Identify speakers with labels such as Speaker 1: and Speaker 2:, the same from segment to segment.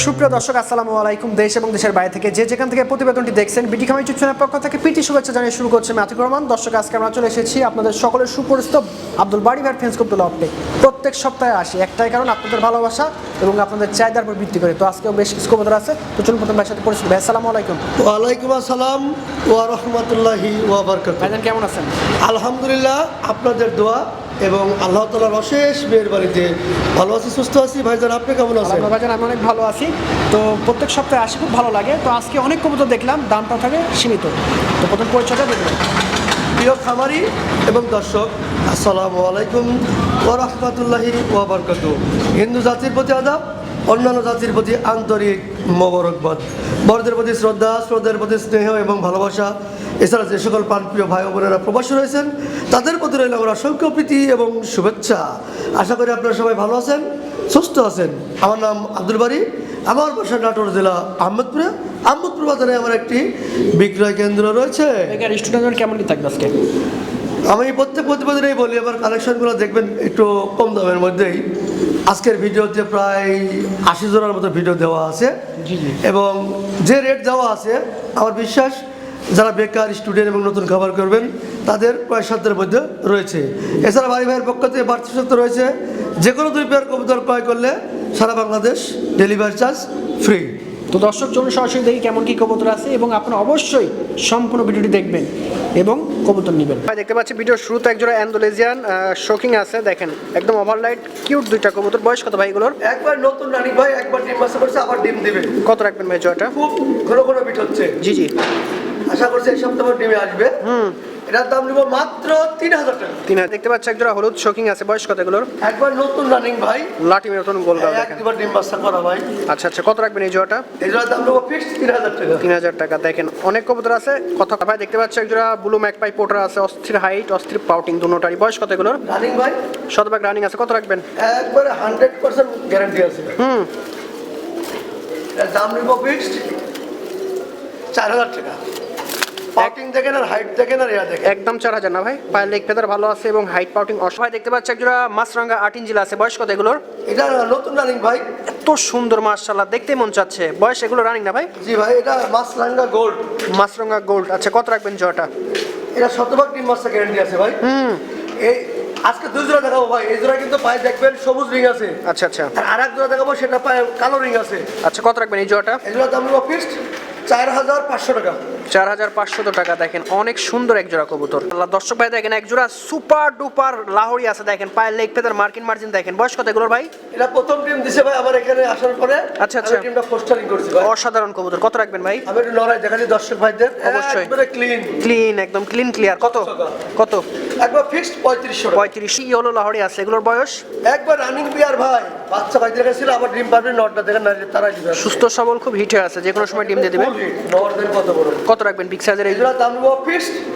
Speaker 1: সুপ্রিয় দর্শক আসসালামু আলাইকুম। দেশ এবং দেশের বাইরে থেকে যে যেখান থেকে প্রতিবেদনটি দেখছেন বিটি খামাই চুচনের পক্ষ থেকে পিটি শুভেচ্ছা জানিয়ে শুরু করছে মাতিক রহমান। দর্শক আজকে আমরা চলে এসেছি আপনাদের সকলের সুপরিচিত আব্দুল বাড়ি ভাই ফেন্স করতে লপটে প্রত্যেক সপ্তাহে আসি একটাই কারণ আপনাদের ভালোবাসা এবং আপনাদের চাহিদার উপর ভিত্তি করে। তো আজকেও বেশ কিছু কবুতর আছে তো চলুন প্রথম ভাইয়ের সাথে পরিচিত। ভাই আসসালামু আলাইকুম।
Speaker 2: ওয়ালাইকুম আসসালাম ওয়া রহমতুল্লাহি ওয়া বারাকাতুহু।
Speaker 1: ভাইজান কেমন আছেন?
Speaker 2: আলহামদুলিল্লাহ আপনাদের দোয়া এবং আল্লাহ তালার অশেষ মেয়ের বাড়িতে ভালো আছি সুস্থ আছি। ভাইজান আপনি কেমন আছেন?
Speaker 1: ভাইজান আমি অনেক ভালো আছি। তো প্রত্যেক সপ্তাহে আসি খুব ভালো লাগে। তো আজকে অনেক কবুতর দেখলাম দামটা থাকে সীমিত। তো প্রথম পরিচয়টা দেখবেন
Speaker 2: প্রিয় খামারি এবং দর্শক আসসালামু আলাইকুম ওরহমতুল্লাহি রহমতুল্লাহি ওয়া হিন্দু জাতির প্রতি আদাব অন্যান্য জাতির প্রতি আন্তরিক মোবারকবাদ। বড়দের প্রতি শ্রদ্ধা শ্রদ্ধার প্রতি স্নেহ এবং ভালোবাসা। এছাড়া যে সকল প্রাণপ্রিয় ভাই বোনেরা প্রবাসী রয়েছেন, তাদের প্রতি রইল আমার অসংখ্য প্রীতি এবং শুভেচ্ছা। আশা করি আপনারা সবাই ভালো আছেন, সুস্থ আছেন। আমার নাম আব্দুল বাড়ি আমার বাসা নাটোর জেলা আহমেদপুরে। আহমেদপুর বাজারে আমার একটি বিক্রয় কেন্দ্র রয়েছে।
Speaker 1: স্টুডেন্ট থাকবে আজকে?
Speaker 2: আমি প্রত্যেক প্রতিবেদনেই বলি আমার কালেকশনগুলো দেখবেন একটু কম দামের মধ্যেই। আজকের ভিডিওতে প্রায় আশি জনের মতো ভিডিও দেওয়া আছে। এবং যে রেট দেওয়া আছে আমার বিশ্বাস যারা বেকার স্টুডেন্ট এবং নতুন খাবার করবেন তাদের প্রায় সাধ্যের মধ্যে রয়েছে। এছাড়া ভাই ভাইয়ের পক্ষ থেকে বাড়তি সত্য রয়েছে যে কোনো দুই পেয়ার কবুতর ক্রয় করলে সারা বাংলাদেশ ডেলিভারি চার্জ ফ্রি
Speaker 1: তো দর্শক চলুন সরাসরি দেখি কেমন কি কবুতর আছে এবং আপনারা অবশ্যই সম্পূর্ণ ভিডিওটি দেখবেন এবং কবুতর নেবেন। ভাই দেখতে পাচ্ছি ভিডিওর শুরুতে একজোড়া অ্যান্ডোলেজিয়ান শোকিং আছে দেখেন একদম ওভারলাইট কিউট দুইটা কবুতর। বয়স কত ভাই এগুলোর?
Speaker 2: একবার নতুন রানী ভাই একবার ডিম বাসা করছে আবার ডিম দিবে।
Speaker 1: কত রাখবেন ভাই জয়টা
Speaker 2: খুব ঘন ঘন বিট হচ্ছে।
Speaker 1: জি জি।
Speaker 2: আশা করছি এই সপ্তাহে ডিমে আসবে। এটার দাম নিব মাত্র তিন হাজার টাকা।
Speaker 1: তিন হাজার। দেখতে পাচ্ছি একজোড়া হলুদ শোকিং আছে বয়স কত এগুলোর?
Speaker 2: একবার নতুন রানিং ভাই।
Speaker 1: লাঠি নতুন গোল গাল দেখেন।
Speaker 2: একবার ডিম বাচ্চা করা ভাই।
Speaker 1: আচ্ছা আচ্ছা কত রাখবেন এই জয়টা
Speaker 2: এটার দাম নেব ফিক্স তিন হাজার টাকা।
Speaker 1: তিন হাজার টাকা দেখেন অনেক কবুতর আছে কত ভাই দেখতে পাচ্ছি একজোড়া ব্লু ম্যাকপাই পোটার আছে অস্থির হাইট অস্থির পাউটিং দুটোটারই বয়স কত এগুলোর?
Speaker 2: রানিং ভাই।
Speaker 1: শতভাগ রানিং আছে কত রাখবেন?
Speaker 2: একবারে হান্ড্রেড পার্সেন্ট গ্যারান্টি আছে।
Speaker 1: হুম।
Speaker 2: এর দাম নিব ফিক্সড চার হাজার টাকা। পার্কিং দেখেন আর হাইট দেখেন আর এয়া দেখেন।
Speaker 1: একদম চার হাজার না ভাই? পায়ের লেগ ফেদার ভালো আছে এবং হাইট পাউটিং অসহায় দেখতে পাচ্ছি একজোড়া মাছরাঙ্গা আট ইঞ্চিল আছে। বয়স কত এগুলোর?
Speaker 2: এটা নতুন রানিং ভাই।
Speaker 1: এত সুন্দর মার্শাল্লাহ দেখতে মন চাচ্ছে। বয়স এগুলো রানিং না ভাই?
Speaker 2: জি ভাই এটা মাছ রাঙ্গা গোল্ড
Speaker 1: মাছরাঙ্গা গোল্ড আচ্ছা কত রাখবেন জয়টা
Speaker 2: এটা শতভাগ ডিম বাচ্চা গ্যারান্টি আছে ভাই।
Speaker 1: হুম।
Speaker 2: এই আজকে দুই জোড়া দেখাবো ভাই। এই জোড়া কিন্তু পায়ে দেখবেন সবুজ রিং আছে।
Speaker 1: আচ্ছা আচ্ছা।
Speaker 2: আর আরেক জোড়া দেখাবো সেটা পায়ে কালো রিং আছে।
Speaker 1: আচ্ছা কত রাখবেন এই জয়টা
Speaker 2: এই জোড়া দাম নেব ফিক্সড চার হাজার পাঁচশো টাকা।
Speaker 1: চার হাজার পাঁচশত টাকা দেখেন অনেক সুন্দর এক জোড়া কবুতর। আল্লাহ দর্শক ভাই দেখেন এক জোড়া সুপার ডুপার লাহোরি আছে দেখেন পায়ের লেগ ফেদার মার্কিন মার্জিন দেখেন। বয়স কত এগুলোর ভাই?
Speaker 2: এটা প্রথম টিম দিছে ভাই আমার এখানে আসার পরে
Speaker 1: আচ্ছা, আচ্ছা।
Speaker 2: টিমটা পোস্টারিং করছি ভাই।
Speaker 1: অসাধারণ কবুতর কত রাখবেন ভাই?
Speaker 2: আমি একটু লড়াই দেখাচ্ছি দর্শক ভাইদের।
Speaker 1: অবশ্যই।
Speaker 2: একবারে ক্লিন
Speaker 1: ক্লিন একদম ক্লিন ক্লিয়ার কত? কত?
Speaker 2: একবার ফিক্সড পঁয়ত্রিশশো টাকা।
Speaker 1: পঁয়ত্রিশ। ইয়েলো লাহোরি আছে এগুলোর বয়স?
Speaker 2: একবার রানিং বিয়ার ভাই। বাচ্চা ভাইদের কাছে ছিল আবার ডিম পারবে নটটা দেখেন না তারা
Speaker 1: সুস্থ সবল খুব হিটে আছে যে কোনো সময় ডিম দিয়ে দেবে।
Speaker 2: নর্দের কত বড়।
Speaker 1: কত রাখবেন বিগ সাইজের এই
Speaker 2: দাম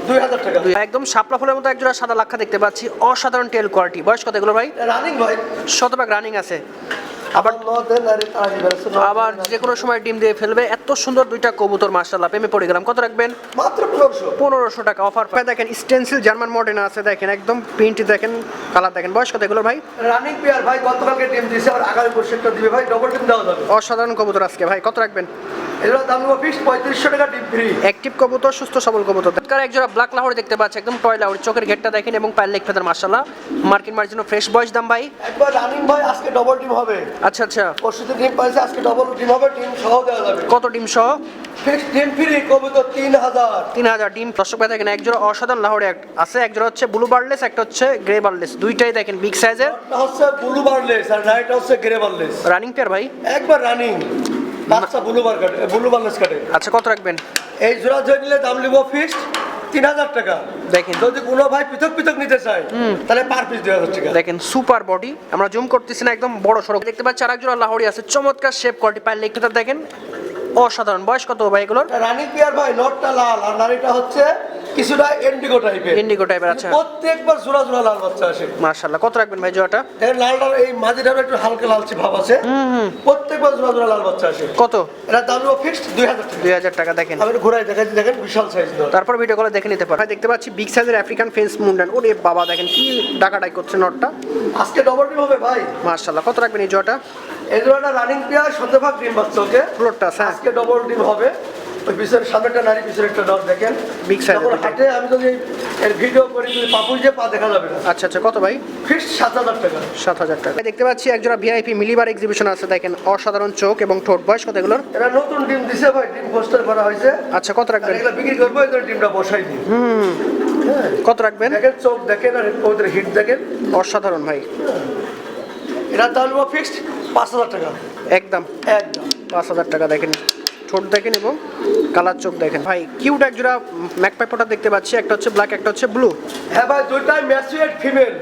Speaker 2: দুই হাজার টাকা।
Speaker 1: একদম শাপলা ফুলের মতো একজোড়া সাদা লাক্ষা দেখতে পাচ্ছি। অসাধারণ টেল কোয়ালিটি বয়স কত এগুলো ভাই?
Speaker 2: রানিং ভাই।
Speaker 1: শতভাগ রানিং আছে।
Speaker 2: আবার
Speaker 1: আবার যে কোনো সময় ডিম দিয়ে ফেলবে। এত সুন্দর দুইটা কবুতর মার্শাল্লাহ প্রেমে পড়ে গেলাম। কত রাখবেন?
Speaker 2: মাত্র পনেরোশো।
Speaker 1: পনেরোশো টাকা অফার পায় দেখেন স্টেন্সিল জার্মান মডেল আছে। দেখেন একদম প্রিন্ট দেখেন কালার দেখেন। বয়স কত এগুলো ভাই?
Speaker 2: রানিং বিয়ার ভাই গতকালকে টিম দিয়েছে আবার আগামী পোশাকটা দিবে। ভাই ডবল টিম দেওয়া যাবে।
Speaker 1: অসাধারণ কবুতর আজকে ভাই। কত রাখবেন?
Speaker 2: দাম নেব পঁয়ত্রিশশো টাকা ডিম ফ্রি।
Speaker 1: অ্যাক্টিভ কবুতর সুস্থ সবল কবুতর। তার একজোড়া ব্ল্যাক লাহোর দেখতে পাচ্ছি একদম টয় লাহোর। চোখের ঘেরটা দেখেন এবং পায়ের লেগ ফেদার মার্শাল্লাহ মার্কিন মার্জিনো ফ্রেশ বয়স দাম ভাই।
Speaker 2: একবার রানিং ভাই আজকে ডবল টিম হবে।
Speaker 1: আচ্ছা আচ্ছা।
Speaker 2: পরশুতে ডিম পাইছে আজকে ডবল হবে সহ দেওয়া যাবে।
Speaker 1: কত ডিম সহ?
Speaker 2: ডিম ফ্রি কবুতর তিন হাজার।
Speaker 1: তিন হাজার ডিম। দর্শক ভাই দেখেন একজোড়া অসাধারণ লাহোরে এক- আছে একজোড়া হচ্ছে ব্লু বার্লেস একটা হচ্ছে গ্রে বার্লেস দুইটাই দেখেন বিগ সাইজের
Speaker 2: হচ্ছে ব্লু বারলেস আর নাইট হচ্ছে গ্রে বারলেস
Speaker 1: রানিং পেয়ার ভাই।
Speaker 2: একবার রানিং বাচ্চা ব্লু বার কাটে ব্লু বারলেস কাটে
Speaker 1: আচ্ছা কত রাখবেন?
Speaker 2: এই জোড়া জয় নিলে দাম নিব ফিক্সড তিন হাজার টাকা।
Speaker 1: দেখেন।
Speaker 2: যদি কোনো ভাই পৃথক পৃথক নিতে চায় তাহলে পার পিস দুই হাজার টাকা।
Speaker 1: দেখেন সুপার বডি আমরা জুম করতেছি না একদম বড় সড়ক। দেখতে পাচ্ছি আর একজোড়া লাহোরি আছে। চমৎকার শেপ কোয়ালিটি পাইলে একটু ফেদার দেখেন। অসাধারণ। বয়স কত ভাই এগুলোর?
Speaker 2: রানিং পিয়ার ভাই নটটা লাল আর নারীটা হচ্ছে কিছুটা ইন্ডিগো টাইপের
Speaker 1: ইন্ডিগো টাইপের আচ্ছা।
Speaker 2: প্রত্যেকবার জোড়া জোড়া লাল বাচ্চা আসে।
Speaker 1: মার্শাল্লাহ কত রাখবেন ভাই জোড়াটা?
Speaker 2: দেখেন লালটার এই একটু হালকা লালচে ভাব আছে। প্রত্যেকবার জোড়া জোড়া লাল বাচ্চা আসে।
Speaker 1: কত?
Speaker 2: এটা দাম নেব ফিক্সড দুই হাজার টাকা।
Speaker 1: দুই হাজার টাকা দেখেন।
Speaker 2: আমি ঘুরাই দেখাচ্ছি দেখেন বিশাল সাইজ
Speaker 1: তারপর ভিডিও কলে দেখে নিতে পারেন। ভাই দেখতে পাচ্ছি বিগ সাইজের আফ্রিকান ফেন্স মুন্ডান ওরে বাবা দেখেন কি ডাকাডাই করছে নটটা।
Speaker 2: আজকে ডবল হবে ভাই।
Speaker 1: মার্শাল্লাহ কত রাখবেন এই জোড়াটা?
Speaker 2: এই জোড়াটা রানিং পেয়ার শতভাগ ডিম বাচ্চা ওকে?
Speaker 1: ফ্লোরটা হ্যাঁ
Speaker 2: আজকে ডবল ডিম হবে। ওই পিছনের সামনে একটা নারী পিছনে একটা ডগ দেখেন। যখন হাটে আমি যদি এর ভিডিও করি যদি পাপুল যে পা দেখা যাবে না।
Speaker 1: আচ্ছা আচ্ছা কত ভাই?
Speaker 2: ফিক্সড সাত হাজার টাকা।
Speaker 1: সাত হাজার টাকা। দেখতে পাচ্ছি একজোড়া ভিআইপি মিলিবার এক্সিবিশন আছে দেখেন অসাধারণ চোখ এবং ঠোঁট। বয়স কত এগুলোর?
Speaker 2: এরা নতুন ডিম দিছে ভাই ডিম পোস্টার করা হয়েছে।
Speaker 1: আচ্ছা কত রাখবেন?
Speaker 2: এগুলো বিক্রি করব এই ডিমটা বসাই দিই। হ্যাঁ।
Speaker 1: কত রাখবেন?
Speaker 2: দেখেন চোখ দেখেন আর ওদের হিট দেখেন।
Speaker 1: অসাধারণ ভাই।
Speaker 2: এরা তাহলে ফিক্সড পাঁচ হাজার টাকা।
Speaker 1: একদম।
Speaker 2: একদম।
Speaker 1: পাঁচ হাজার টাকা দেখেন। ঠোঁট দেখেন এবং কালার চোখ দেখেন। ভাই কিউট এক জোড়া দেখতে পাচ্ছি একটা হচ্ছে ব্ল্যাক একটা হচ্ছে ব্লু
Speaker 2: হ্যাঁ ভাই দুইটাই ম্যাচুয়েট ফিমেল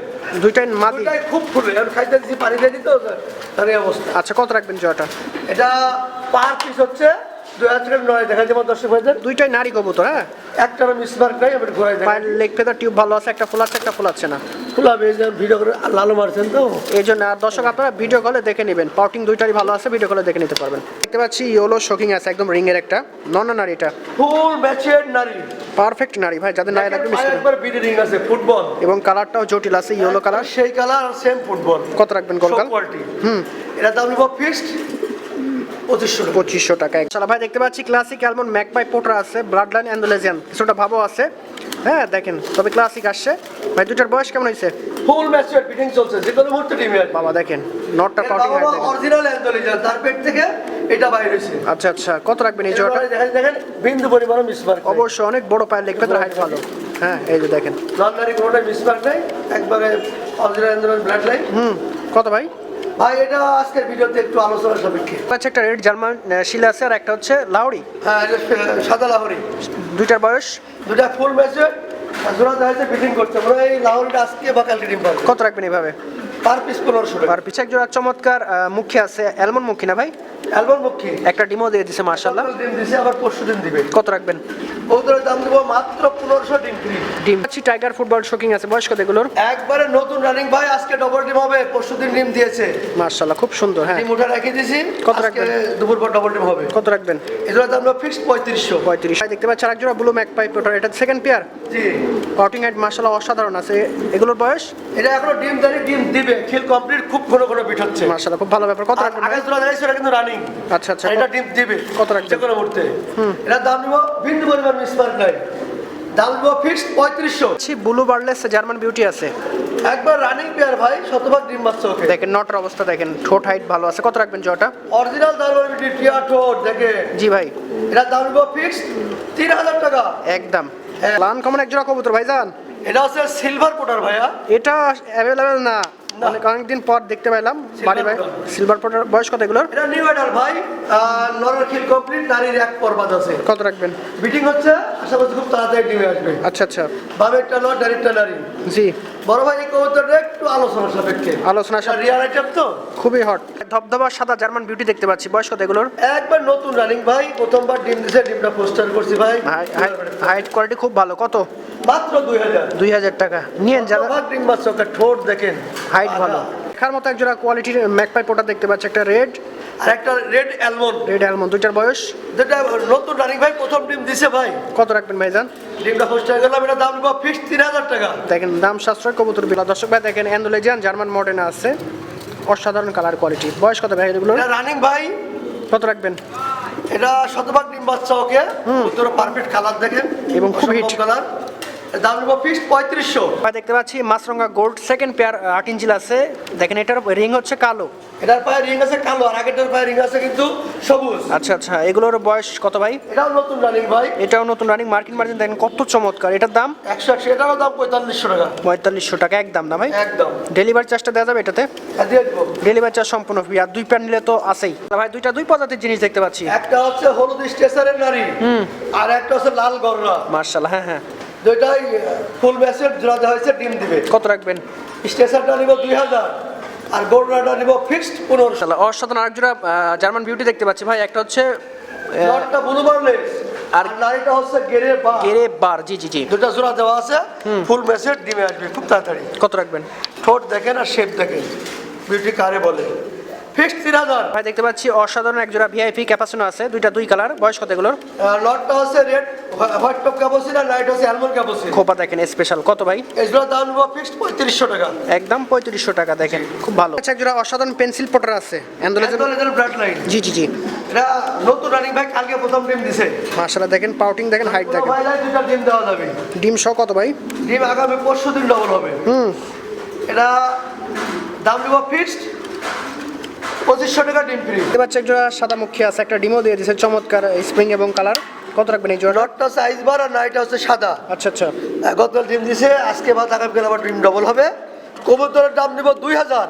Speaker 1: দুইটাই মাদি।
Speaker 2: দুইটাই খুব ফুলে। আর খাইতে দিচ্ছি পানি দিয়ে দিত তার এই অবস্থা।
Speaker 1: আচ্ছা কত রাখবেন জোড়াটা?
Speaker 2: এটা পার পিস হচ্ছে দুই হাজার নয়। দেখা যাবে দর্শক ভাইদের।
Speaker 1: দুইটাই নারী কবুতর হ্যাঁ?
Speaker 2: একটা মিসমার্ক নাই আমি ঘুরাই
Speaker 1: লেগ ফেদার টিউব ভালো আছে একটা ফোলাচ্ছে একটা ফোলাচ্ছে না।
Speaker 2: ভিডিও করে লালু মারছেন তো।
Speaker 1: এই জন্য আর দর্শক আপনারা ভিডিও কলে দেখে নেবেন। পাউটিং দুইটারই ভালো আছে ভিডিও কলে দেখে নিতে পারবেন। দেখতে পাচ্ছি ইয়েলো শোকিং আছে একদম রিং এর একটা। নন নারী এটা
Speaker 2: ফুল নারী।
Speaker 1: পারফেক্ট নারী ভাই যাদের নারী লাগবে মিস
Speaker 2: পায়ে
Speaker 1: করবেন।
Speaker 2: একবার বিডি রিং আছে ফুটবল।
Speaker 1: এবং কালারটাও জটিল আছে ইয়েলো কালার
Speaker 2: সেই কালার আর সেম ফুটবল।
Speaker 1: কত রাখবেন গোলকাল
Speaker 2: কোয়ালিটি
Speaker 1: হুম।
Speaker 2: এটা দাম নিব ফিক্সড পঁচিশশো টাকা।
Speaker 1: চলো ভাই দেখতে পাচ্ছি ক্লাসিক অ্যালমন্ড ম্যাকপাই পোটরা আছে ব্লাড লাইন অ্যান্ডোলেজিয়ান কিছুটা ভাবও আছে। হ্যাঁ দেখেন তবে ক্লাসিক আসছে। ভাই দুটার বয়স কেমন হয়েছে?
Speaker 2: ফুল ম্যাচুয়েট বিটিং চলছে যে কোনো মুহূর্তে টিমে
Speaker 1: বাবা দেখেন নটটা
Speaker 2: বাবা
Speaker 1: হাইট দেখেন
Speaker 2: অরিজিনাল অ্যান্থোলিজার তার পেট থেকে এটা বাইরে হয়েছে।
Speaker 1: আচ্ছা আচ্ছা কত রাখবেন এই জোড়াটা?
Speaker 2: দেখেন দেখেন বিন্দু পরিমাণ মিসমার্ক
Speaker 1: অবশ্যই অনেক বড় পায়ের লেগ ফেদার হাইট ভালো? হ্যাঁ এই যে দেখেন।
Speaker 2: নর্মালি কোনোটা মিসমার্ক নাই একবারে অরিজিনাল অ্যান্থোলিজার ব্লাড লাইন
Speaker 1: হুম কত ভাই?
Speaker 2: ভাই এটা আজকের ভিডিওতে একটু আলোচনা সাপেক্ষে।
Speaker 1: আচ্ছা একটা রেড জার্মান শিলা আছে আর একটা হচ্ছে লাহরি।
Speaker 2: হ্যাঁ এটা সাদা লাহরি।
Speaker 1: দুইটার বয়স?
Speaker 2: দুটা ফুল ম্যাচে জোড়া দেখা যাচ্ছে বিটিং করতে মনে হয় এই লাহরিটা আজকে বা কালকে ডিম পাবে।
Speaker 1: কত রাখবেন এইভাবে
Speaker 2: পার পিস টাকা।
Speaker 1: এক জোড়া চমৎকার মুখী আছে অ্যালমন্ড মুখী না ভাই?
Speaker 2: অ্যালবাম মুখী।
Speaker 1: একটা ডিমও দিয়ে দিছে মার্শাল্লাহ
Speaker 2: ডিম দিছে? আবার পরশু দিন দিবে।
Speaker 1: কত রাখবেন?
Speaker 2: ওদের দাম দেবো মাত্র ডিম ফ্রি।
Speaker 1: ডিম পাচ্ছি টাইগার ফুটবল শোকিং আছে বয়স কত এগুলোর
Speaker 2: একবারে নতুন রানিং ভাই আজকে ডবল ডিম হবে পরশু দিন ডিম দিয়েছে।
Speaker 1: খুব সুন্দর হ্যাঁ।
Speaker 2: ডিম উঠে রেখে দিয়েছি
Speaker 1: কত রাখবেন?
Speaker 2: দুপুর পর ডবল ডিম হবে।
Speaker 1: কত রাখবেন?
Speaker 2: এগুলোর দাম
Speaker 1: দেখতে পাচ্ছি আরেক জোড়া ব্লু ম্যাক পাইপ এটা সেকেন্ড পেয়ার
Speaker 2: জি।
Speaker 1: অসাধারণ আছে। এগুলোর বয়স?
Speaker 2: এটা এখনও ডিম দাঁড়িয়ে ডিম দিবে। খিল কমপ্লিট খুব ঘন ঘন পিঠ হচ্ছে।
Speaker 1: মার্শাল্লাহ খুব ভালো ব্যাপার। কত রাখবেন
Speaker 2: আগে? তোলা ওটা কিন্তু রানিং
Speaker 1: আচ্ছা আচ্ছা।
Speaker 2: এটা ডিম দিবে
Speaker 1: কত রাখবেন?
Speaker 2: যে কোনো মুহূর্তে। এটা দাম নিব পরিমাণ মিসমার্ক নাই দাম নিব ফিক্সড পঁয়ত্রিশশো।
Speaker 1: পাচ্ছি ব্লু বার্লেস জার্মান বিউটি আছে।
Speaker 2: একবার রানিং পেয়ার ভাই শতভাগ ডিম বাচ্চা ওকে
Speaker 1: দেখেন নটার অবস্থা দেখেন ঠোঁট হাইট ভালো আছে। কত রাখবেন জোড়াটা
Speaker 2: অরিজিনাল দারবারি টিয়া ঠোঁট দেখে
Speaker 1: জি ভাই।
Speaker 2: এটা দাম নিব ফিক্সড তিন হাজার টাকা।
Speaker 1: একদম।
Speaker 2: হ্যাঁ।
Speaker 1: লান কমন এক জোড়া কবুতর ভাইজান।
Speaker 2: এটা হচ্ছে সিলভার পোটার ভাইয়া।
Speaker 1: এটা অ্যাভেলেবেল না। অনেক অনেকদিন পর দেখতে
Speaker 2: পেলাম।
Speaker 1: বাড়ি ভাই সিলভার পটার বয়স কত এগুলোর?
Speaker 2: এটা নিউ এডার ভাই। নরের খিল কমপ্লিট নারীর এক পর্বাদ আছে।
Speaker 1: কত রাখবেন?
Speaker 2: বিটিং হচ্ছে আশা করছি খুব তাড়াতাড়ি ডিমে আসবে।
Speaker 1: আচ্ছা আচ্ছা।
Speaker 2: বামে একটা নর ডাইরেক্টটা নারী।
Speaker 1: জি।
Speaker 2: বড় ভাই কবুতরটা একটু আলোচনা সাপেক্ষে।
Speaker 1: আলোচনা
Speaker 2: আইটেম তো?
Speaker 1: খুবই হট ধবধবা সাদা জার্মান বিউটি দেখতে পাচ্ছি। বয়স কত এগুলোর?
Speaker 2: একবার নতুন রানিং ভাই প্রথমবার ডিম দিছে ডিমটা পোস্টার করছি ভাই।
Speaker 1: হাইট কোয়ালিটি খুব ভালো। কত?
Speaker 2: মাত্র দুই হাজার।
Speaker 1: দুই হাজার টাকা। নিয়েন যারা
Speaker 2: ডিম বাচ্চা ঠোঁট দেখেন।
Speaker 1: হাইট ভালো। দেখার মতো এক জোড়া কোয়ালিটির ম্যাকপাই পোটা দেখতে পাচ্ছি। একটা রেড
Speaker 2: আর একটা রেড অ্যালমন্ড
Speaker 1: রেড অ্যালমন্ড দুইটার বয়স?
Speaker 2: যেটা নতুন রানিং ভাই প্রথম ডিম দিছে ভাই।
Speaker 1: কত রাখবেন ভাইজান?
Speaker 2: ডিমটা পোস্টার করলাম এটা দাম নিব ফিক্স তিন হাজার টাকা।
Speaker 1: দেখেন দাম সাশ্রয় কবুতর বিলা দর্শক ভাই দেখেন অ্যান্ডোলেজিয়ান জার্মান মডের্ন আছে। অসাধারণ কালার কোয়ালিটি বয়স কত ভাই এগুলো
Speaker 2: এটা রানিং ভাই।
Speaker 1: কত রাখবেন?
Speaker 2: এটা শতভাগ ডিম বাচ্চা ওকে। তোর পারফেক্ট কালার দেখেন।
Speaker 1: এবং খুব হিট।
Speaker 2: কালার দাম নিব ফিক্স পঁয়ত্রিশশো।
Speaker 1: দেখতে পাচ্ছি মাছরঙ্গা গোল্ড সেকেন্ড পেয়ার আট ইঞ্চিল আছে। দেখেন এটার রিং হচ্ছে কালো।
Speaker 2: এটার পায়ে রিং আছে কালো আর আগেরটার পায়ে রিং আছে কিন্তু সবুজ।
Speaker 1: আচ্ছা আচ্ছা এগুলোর বয়স কত ভাই?
Speaker 2: এটাও নতুন রানিং ভাই।
Speaker 1: এটাও নতুন রানিং মার্কিন মার্জিন দেখেন কত চমৎকার। এটার দাম?
Speaker 2: একশো একশো এটারও দাম পঁয়তাল্লিশশো টাকা।
Speaker 1: পঁয়তাল্লিশশো টাকা একদম না ভাই?
Speaker 2: একদম।
Speaker 1: ডেলিভারি চার্জটা দেওয়া যাবে এটাতে?
Speaker 2: হ্যাঁ,
Speaker 1: ডেলিভারি চার্জ সম্পূর্ণ ফ্রি আর দুই প্যান নিলে তো আছেই। ভাই দুইটা দুই প্রজাতির জিনিস দেখতে পাচ্ছি।
Speaker 2: একটা হচ্ছে হলুদ স্টেশনের নারী আর একটা হচ্ছে লাল গররা।
Speaker 1: মার্শাল হ্যাঁ হ্যাঁ।
Speaker 2: দুইটাই ফুল জোড়া দেওয়া হয়েছে ডিম দিবে।
Speaker 1: কত রাখবেন?
Speaker 2: স্টেশনটা নিব দুই হাজার আর গররাটা নিব ফিক্সড পনেরোশো।
Speaker 1: অসাধারণ আরেক জোড়া জার্মান বিউটি দেখতে পাচ্ছি ভাই একটা হচ্ছে
Speaker 2: নটটা ব্লু বার্লেস আর নারীটা হচ্ছে গেরে বা
Speaker 1: গেরে বার জি জি জি।
Speaker 2: দুটা জোড়া দেওয়া আছে ফুল ম্যাসের ডিমে আসবে খুব তাড়াতাড়ি।
Speaker 1: কত রাখবেন?
Speaker 2: ঠোঁট দেখেন আর শেপ দেখেন। বিউটি কারে বলে? ফিক্সড তিন হাজার।
Speaker 1: ভাই দেখতে পাচ্ছি অসাধারণ এক জোড়া ভিআইপি ক্যাপাসিনো আছে দুইটা দুই কালার। বয়স কত এগুলোর?
Speaker 2: লটটা হচ্ছে রেড হোয়াইট টপ ক্যাপাসিন আর লাইট হচ্ছে অ্যালমন্ড ক্যাপাসিন
Speaker 1: খোপা দেখেন স্পেশাল কত ভাই?
Speaker 2: এগুলোর দাম নেব ফিক্সড পঁয়ত্রিশশো টাকা।
Speaker 1: একদম পঁয়ত্রিশশো টাকা দেখেন খুব ভালো। আচ্ছা এক জোড়া অসাধারণ পেন্সিল পটার আছে অ্যান্ডোলেজের
Speaker 2: ব্রাড লাইট
Speaker 1: জি জি জি।
Speaker 2: এটা নতুন রানিং ভাই কালকে প্রথম ডিম দিছে।
Speaker 1: মাশাআল্লাহ দেখেন পাউটিং দেখেন হাইট দেখেন।
Speaker 2: ভাই লাইট ডিম দেওয়া যাবে।
Speaker 1: ডিম সহ কত ভাই?
Speaker 2: ডিম আগামী পরশু দিন ডবল হবে।
Speaker 1: হুম।
Speaker 2: এটা দাম নেব ফিক্সড পঁচিশশো টাকা ডিম ফ্রি
Speaker 1: দেখতে পাচ্ছি একটা সাদা মুখী আছে একটা ডিমও দিয়ে দিয়েছে চমৎকার স্প্রিং এবং কালার কত রাখবেন এই জোড়া
Speaker 2: নটটা সাইজ বার আর নাইটটা হচ্ছে সাদা।
Speaker 1: আচ্ছা আচ্ছা।
Speaker 2: গতকাল ডিম দিছে আজকে বা আগামীকাল আবার ডিম ডবল হবে। কবুতরের দাম নিব দুই হাজার।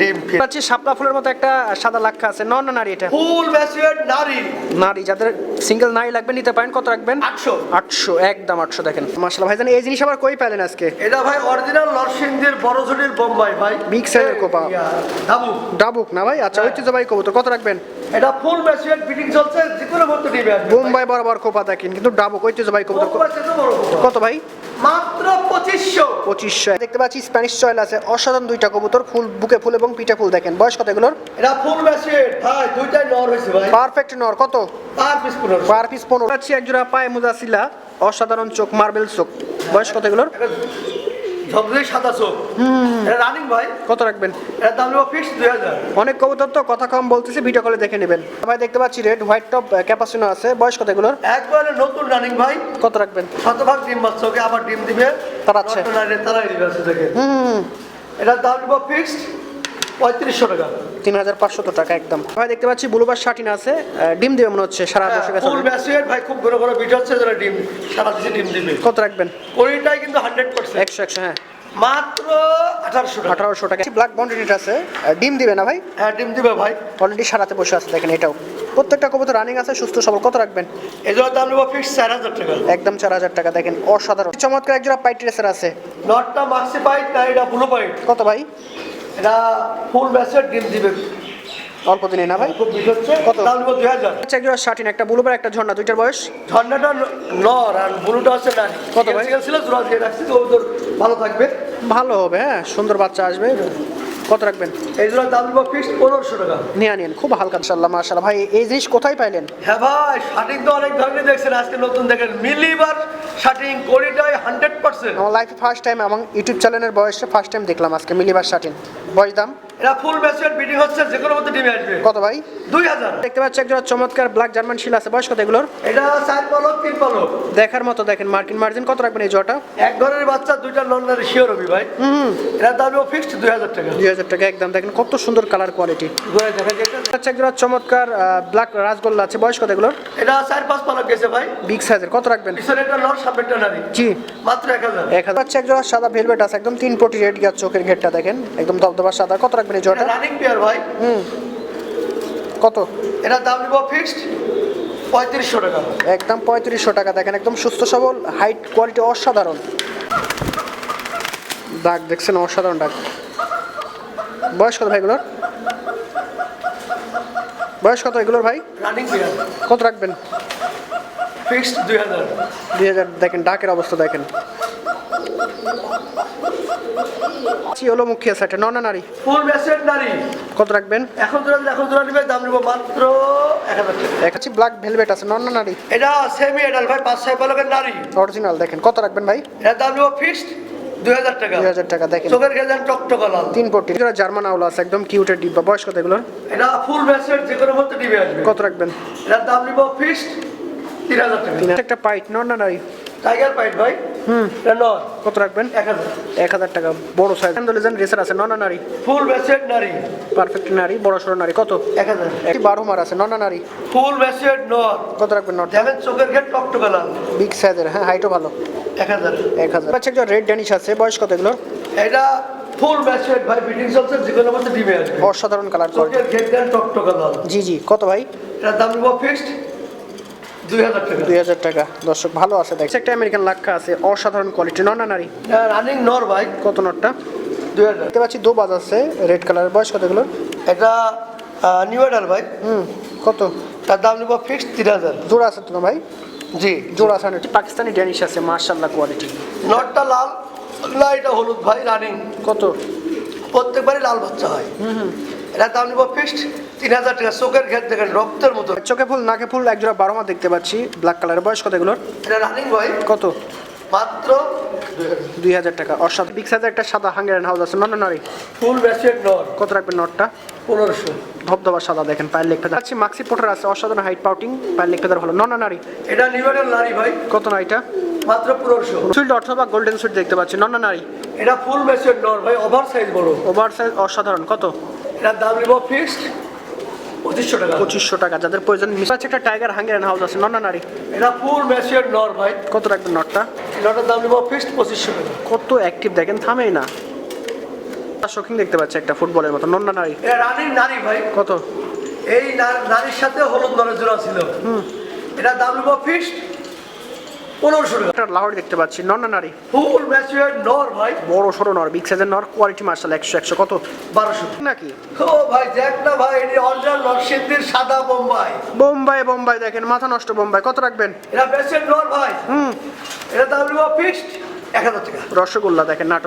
Speaker 2: ডিম
Speaker 1: পাচ্ছি শাপলা ফুলের মতো একটা সাদা লাক্ষা আছে। নন নারী এটা?
Speaker 2: ফুল ম্যাচুয়ার নারী।
Speaker 1: নারী যাদের সিঙ্গেল নারী লাগবে নিতে পারেন। কত রাখবেন?
Speaker 2: আটশো।
Speaker 1: আটশো একদম আটশো দেখেন। মাসাল্লাহ ভাই জান এই জিনিস আবার কই পেলেন আজকে?
Speaker 2: এটা ভাই অরিজিনাল নরসিংদীর বড় ঝুটির বোম্বাই ভাই।
Speaker 1: Size এর কোপা।
Speaker 2: দাবু
Speaker 1: ডাবুক। না ভাই? আচ্ছা ভাই কবুতর কত রাখবেন?
Speaker 2: এটা ফুল ম্যাচুয়ার ফিটিং চলছে যে কোনো মতো ডিমে আসবে
Speaker 1: বোম্বাই বরাবর কোপা দেখেন কিন্তু কবুতর?
Speaker 2: তো বড় কোপা।
Speaker 1: কত ভাই?
Speaker 2: মাত্র পঁচিশশো।
Speaker 1: পঁচিশশো। দেখতে পাচ্ছি স্প্যানিশ চয়েল আছে অসাধারণ দুইটা কবুতর ফুল বুকে ফুল এবং পিঠে ফুল দেখেন। বয়স কত এগুলোর?
Speaker 2: এটা ফুল ভাই দুইটাই নর হয়েছে ভাই।
Speaker 1: পারফেক্ট নর কত?
Speaker 2: পার পিস পনেরো
Speaker 1: পার পিস পনেরো। পাচ্ছি একজোড়া পায়ে মুজাসিলা অসাধারণ চোখ মার্বেল চোখ। বয়স কত এগুলোর?
Speaker 2: ঝকঝকে সাদা চোখ। এটা রানিং ভাই।
Speaker 1: কত রাখবেন?
Speaker 2: এটা দাম নেব ফিক্স দুই হাজার।
Speaker 1: অনেক কবুতর তো কথা কম বলতেছে ভিডিও কলে দেখে নেবেন। ভাই দেখতে পাচ্ছি রেড হোয়াইট টপ ক্যাপাসিনো আছে। বয়স কত এগুলোর?
Speaker 2: একবারে নতুন রানিং ভাই।
Speaker 1: কত রাখবেন?
Speaker 2: শতভাগ ডিম বাচ্চা ওকে আবার ডিম দিবে।
Speaker 1: তাড়াচ্ছে।
Speaker 2: নষ্ট নারী তারাই দিবে আছে দেখে
Speaker 1: হুম
Speaker 2: এটার দাম নেব ফিক্সড পঁয়ত্রিশশো টাকা।
Speaker 1: তিন হাজার পাঁচশো টাকা একদম। ভাই দেখতে পাচ্ছি ব্লুবার শার্টিন আছে। ডিম দেবে মনে হচ্ছে সারা গেছে
Speaker 2: ফুল ম্যাচুয়ার ভাই খুব বড় বড় বিট হচ্ছে যারা ডিম সারা দেশে ডিম দিবে।
Speaker 1: কত রাখবেন?
Speaker 2: ওইটাই কিন্তু হান্ড্রেড পার্সেন্ট
Speaker 1: একশো একশো হ্যাঁ।
Speaker 2: মাত্র আঠারোশো
Speaker 1: আঠারোশো টাকা। ব্ল্যাক বন্ডেড আছে। ডিম দিবে না ভাই?
Speaker 2: হ্যাঁ ডিম দিবে ভাই।
Speaker 1: অলরেডি সারাতে বসে আছে দেখেন এটাও। প্রত্যেকটা কবুতর রানিং আছে সুস্থ সবল। কত রাখবেন?
Speaker 2: এই দাম নেব ফিক্সড চার হাজার টাকা।
Speaker 1: একদম চার হাজার টাকা দেখেন। অসাধারণ। চমৎকার একজোড়া পাইট রেসার আছে।
Speaker 2: নটটা মাক্সি পাইট না এটা ব্লু পাইট।
Speaker 1: কত ভাই?
Speaker 2: এটা ফুল ব্যাচের ডিম দিবে
Speaker 1: অল্প দিনে না ভাই
Speaker 2: খুব বিট হচ্ছে
Speaker 1: কত?
Speaker 2: দাম নেব দুই হাজার
Speaker 1: আচ্ছা একজোড়া শার্টিন একটা ব্লুবার একটা ঝর্ণা দুইটার বয়স
Speaker 2: ঝর্ণাটা নর আর ব্লুটা হচ্ছে না
Speaker 1: কত ভাই?
Speaker 2: ছিল জোড়া দিয়ে রাখছি তো ওদের ভালো থাকবে
Speaker 1: ভালো হবে হ্যাঁ সুন্দর বাচ্চা আসবে কত রাখবেন?
Speaker 2: জন্য দাম নেব ফিক্সড পনেরোশো টাকা।
Speaker 1: নিয়ে নিন খুব হালকা ইনশাল্লাহ মাশাল্লাহ ভাই এই জিনিস কোথায় পাইলেন?
Speaker 2: হ্যাঁ ভাই শার্টিং তো অনেক ধরনের দেখছেন আজকে নতুন দেখেন মিলিবার শার্টিং কোরিটাই হান্ড্রেড পার্সেন্ট
Speaker 1: আমার লাইফে ফার্স্ট টাইম এবং ইউটিউব চ্যানেলের বয়সে ফার্স্ট টাইম দেখলাম আজকে মিলিবার শার্টিন বয়স দাম?
Speaker 2: এটা ফুল ম্যাচুয়ার বিডিং হচ্ছে যে কোনো মতো ডিমে আসবে।
Speaker 1: কত ভাই?
Speaker 2: দুই হাজার।
Speaker 1: দেখতে পাচ্ছি একজোড়া চমৎকার ব্ল্যাক জার্মান শিল আছে। বয়স কত এগুলোর?
Speaker 2: এটা চার পালক তিন পালক।
Speaker 1: দেখার মতো দেখেন মার্কিন মার্জিন কত রাখবেন এই জোড়াটা?
Speaker 2: এক ঘরের বাচ্চা দুইটা শিওর হবি ভাই।
Speaker 1: হুম
Speaker 2: এটা দাম ফিক্সড দুই হাজার টাকা।
Speaker 1: দুই হাজার টাকা একদম। দেখেন কত সুন্দর কালার কোয়ালিটি আচ্ছা একজোড়া চমৎকার ব্ল্যাক রাসগোল্লা আছে। বয়স কত এগুলোর?
Speaker 2: এটা চার পাঁচ পালক গেছে ভাই।
Speaker 1: বিগ সাইজের কত রাখবেন?
Speaker 2: একটা নর।
Speaker 1: জি।
Speaker 2: মাত্র এক হাজার।
Speaker 1: এক হাজার। সাদা ভেলভেট আছে। একদম তিন পটি রেড চোখের ঘেরটা দেখেন। একদম দবদবা সাদা। কত রাখবেন জোড়াটা
Speaker 2: রানিং পেয়ার ভাই।
Speaker 1: হুম। কত?
Speaker 2: এটা দাম নিব ফিক্সড পঁয়ত্রিশশো টাকা।
Speaker 1: একদম পঁয়ত্রিশশো টাকা। দেখেন একদম সুস্থ সবল হাইট কোয়ালিটি অসাধারণ। দাগ দেখছেন অসাধারণ দাগ। বয়স কত ভাই এগুলোর? বয়স কত এগুলোর ভাই?
Speaker 2: রানিং পেয়ার
Speaker 1: কত রাখবেন?
Speaker 2: ফিক্সড দুই হাজার।
Speaker 1: দুই হাজার। দেখেন ডাকের অবস্থা দেখেন। হলো মুখী আছে একটা ননা নারী।
Speaker 2: ফুল নারী।
Speaker 1: কত রাখবেন?
Speaker 2: এখন জোড়া এখন জোড়া নিবে দাম নেব মাত্র এক হাজার টাকা।
Speaker 1: ব্ল্যাক ভেলভেট আছে ননা নারী।
Speaker 2: এটা সেমি এডাল ভাই পাঁচ ছয় পালকের নারী।
Speaker 1: অরিজিনাল দেখেন কত রাখবেন ভাই?
Speaker 2: এর দাম নেব ফিক্সড দুই হাজার টাকা।
Speaker 1: দুই হাজার টাকা দেখেন।
Speaker 2: চোখের গেজান টকটকা লাল
Speaker 1: তিন এটা জার্মান আউলা আছে একদম কিউটের ডিব্বা। বয়স কত এগুলোর?
Speaker 2: এটা ফুল ম্যাচুয়ার যে কোনো মধ্যে আসবে।
Speaker 1: কত রাখবেন?
Speaker 2: এটার দাম নিবো ফিক্সড তিন হাজার টাকা।
Speaker 1: একটা পাইট ননা নারী।
Speaker 2: টাইগার পাইট ভাই।
Speaker 1: হুম।
Speaker 2: এটা
Speaker 1: কত রাখবেন?
Speaker 2: এক হাজার।
Speaker 1: এক হাজার টাকা। বড় সাইজ অ্যান্ডোলিজান রেসার আছে ননা নারী?
Speaker 2: ফুল ম্যাচুয়ার নারী।
Speaker 1: পারফেক্ট নারী বড় সড়ো নারী। কত?
Speaker 2: এক হাজার।
Speaker 1: একটি বারো মার আছে ননা নারী?
Speaker 2: ফুল ম্যাচুয়ার নর।
Speaker 1: কত রাখবেন নট
Speaker 2: দেখেন চোখের ঘের টকটকা লাল
Speaker 1: বিগ সাইজের হ্যাঁ হাইটও ভালো।
Speaker 2: এক হাজার।
Speaker 1: এক হাজার। আচ্ছা একজন রেড ড্যানিশ আছে বয়স কত এগুলোর?
Speaker 2: এটা ফুল ম্যাচুয়ার ভাই বিটিং চলছে যে কোনো মধ্যে আসবে
Speaker 1: অসাধারণ কালার
Speaker 2: চোখের ঘের দেন টকটকা লাল
Speaker 1: জি জি কত ভাই?
Speaker 2: এটার দাম নিবো ফিক্সড দুই হাজার টাকা।
Speaker 1: দুই হাজার টাকা। দর্শক ভালো আছে দেখছি একটা আমেরিকান লাক্ষা আছে অসাধারণ কোয়ালিটি ননা নারী?
Speaker 2: রানিং নর ভাই।
Speaker 1: কত নটটা
Speaker 2: দুই হাজার।
Speaker 1: দেখতে পাচ্ছি দো আছে রেড কালার বয়স কত এগুলোর?
Speaker 2: এটা নিউ এডাল ভাই।
Speaker 1: হুম কত?
Speaker 2: তার দাম নিবো ফিক্সড তিন হাজার।
Speaker 1: জোড়া আছে তো না ভাই?
Speaker 2: জি।
Speaker 1: জোড়া আছে। না পাকিস্তানি ড্যানিশ আছে মার্শাল্লাহ কোয়ালিটি
Speaker 2: নটটা লাল না হলুদ ভাই রানিং
Speaker 1: কত?
Speaker 2: প্রত্যেকবারই লাল বাচ্চা হয়। এটা দাম নিব ফিক্সড তিন হাজার টাকা চোখের ক্ষেত দেখেন রক্তের মতো।
Speaker 1: চোখে ফুল নাকে ফুল এক জোড়া বারো মাস দেখতে পাচ্ছি ব্ল্যাক কালারের বয়স কত এগুলোর?
Speaker 2: এটা রানিং ভাই
Speaker 1: কত?
Speaker 2: মাত্র
Speaker 1: দুই হাজার টাকা। অসাধ বিগ সাইজের একটা সাদা হাঙ্গের হাউস আছে। নন নারী
Speaker 2: ফুল ব্যাসেট নর
Speaker 1: কত রাখবেন নটটা
Speaker 2: পনেরোশো।
Speaker 1: ধবধবা সাদা দেখেন পায়ের লেগ ফেদার। আছে মাক্সি পোটার আছে অসাধারণ হাইট পাউটিং পায়ের লেগ ফেদার হলো নন নারী
Speaker 2: এটা নিবেদন নারী ভাই।
Speaker 1: কত না এটা?
Speaker 2: মাত্র পনেরোশো।
Speaker 1: সুইল্ড অথবা গোল্ডেন সুইট দেখতে পাচ্ছি। নন নারী
Speaker 2: এটা ফুল ব্যাসেট নর ভাই ওভার সাইজ বড়।
Speaker 1: ওভার সাইজ অসাধারণ। কত?
Speaker 2: এটার দাম নিব ফিক্সড পঁচিশশো টাকা।
Speaker 1: পঁচিশশো টাকা যাদের প্রয়োজন মিস আছে একটা টাইগার হাঙ্গের হাউস আছে নন নারী?
Speaker 2: এটা ফুল ব্যাসেট নর ভাই।
Speaker 1: কত রাখবেন নটটা
Speaker 2: এটার দাম নিব ফিক্সড পঁচিশশো টাকা।
Speaker 1: কত অ্যাক্টিভ দেখেন থামেই না। শৌখিন দেখতে পাচ্ছি একটা ফুটবলের মতো নন নারী?
Speaker 2: এটা রানিং নারী ভাই।
Speaker 1: কত?
Speaker 2: এই নারীর সাথে হলুদ নরের জোড়া ছিল। হুম। এটার দাম নিব ফিক্সড পনেরোশো টাকা।
Speaker 1: লাহোর দেখতে পাচ্ছি নন নারী?
Speaker 2: ফুল ব্যাসেট নর ভাই।
Speaker 1: বড় সড়ো নর বিগ সাইজের নর কোয়ালিটি মার্শাল একশো একশো কত?
Speaker 2: বারোশো।
Speaker 1: নাকি?
Speaker 2: ও ভাই দেখ না ভাই এটি অরিজিনাল নরসিংদীর সাদা বোম্বাই।
Speaker 1: বোম্বাই বোম্বাই দেখেন মাথা নষ্ট বোম্বাই কত রাখবেন?
Speaker 2: এটা নর ভাই।
Speaker 1: হুম।
Speaker 2: এটা দাম নিব ফিক্সড এক হাজার টাকা।
Speaker 1: রসগোল্লা দেখেন নাটক।